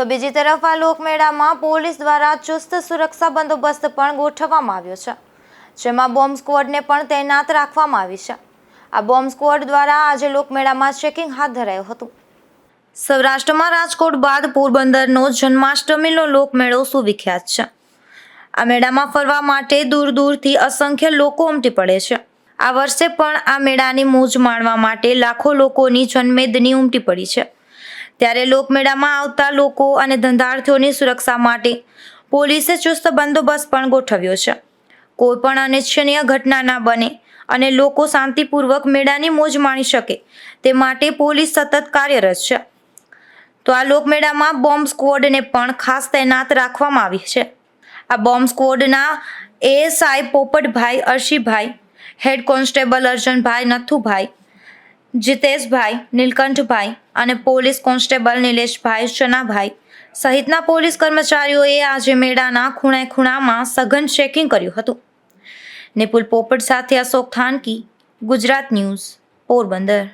તો બીજી તરફ આ લોકમેળામાં પોલીસ દ્વારા ચુસ્ત સુરક્ષા બંદોબસ્ત પણ ગોઠવવામાં આવ્યો છે, જેમાં બોમ્બ સ્ક્વોડને પણ તૈનાત રાખવામાં આવી છે. આ બોમ્બ સ્ક્વોડ દ્વારા આજે લોકમેળામાં ચેકિંગ હાથ ધરાયું હતું. સૌરાષ્ટ્રમાં રાજકોટ બાદ પોરબંદરનો જન્માષ્ટમીનો લોકમેળો સુવિખ્યાત છે. આ મેળામાં ફરવા માટે દૂર દૂરથી અસંખ્ય લોકો ઉમટી પડે છે. આ વર્ષે પણ આ મેળાની મોજ માણવા માટે લાખો લોકોની જનમેદની ઉમટી પડી છે. ત્યારે લોકમેળામાં આવતા લોકો અને ધંધાર્થીઓની સુરક્ષા માટે પોલીસે ચુસ્ત બંદોબસ્ત પણ ગોઠવ્યો છે. કોઈ પણ અનિચ્છનીય ઘટના ના બને અને લોકો શાંતિપૂર્વક મેળાની મોજ માણી શકે તે માટે પોલીસ સતત કાર્યરત છે. તો આ લોકમેળામાં બોમ્બ સ્કવોડને પણ ખાસ તૈનાત રાખવામાં આવી છે. આ bomb સ્કવોડના ASI Popatbhai Arshibhai, head constable Arjanbhai Nathubhai Jiteshbhai, Nilkanthbhai અને પોલીસ કોન્સ્ટેબલ નિલેશભાઈ ચનાભાઈ સહિતના પોલીસ કર્મચારીઓએ આજે મેળાના ખૂણે ખૂણામાં સઘન ચેકિંગ કર્યું હતું. નિપુલ પોપટ સાથે અશોક થાનકી, ગુજરાત ન્યૂઝ, પોરબંદર.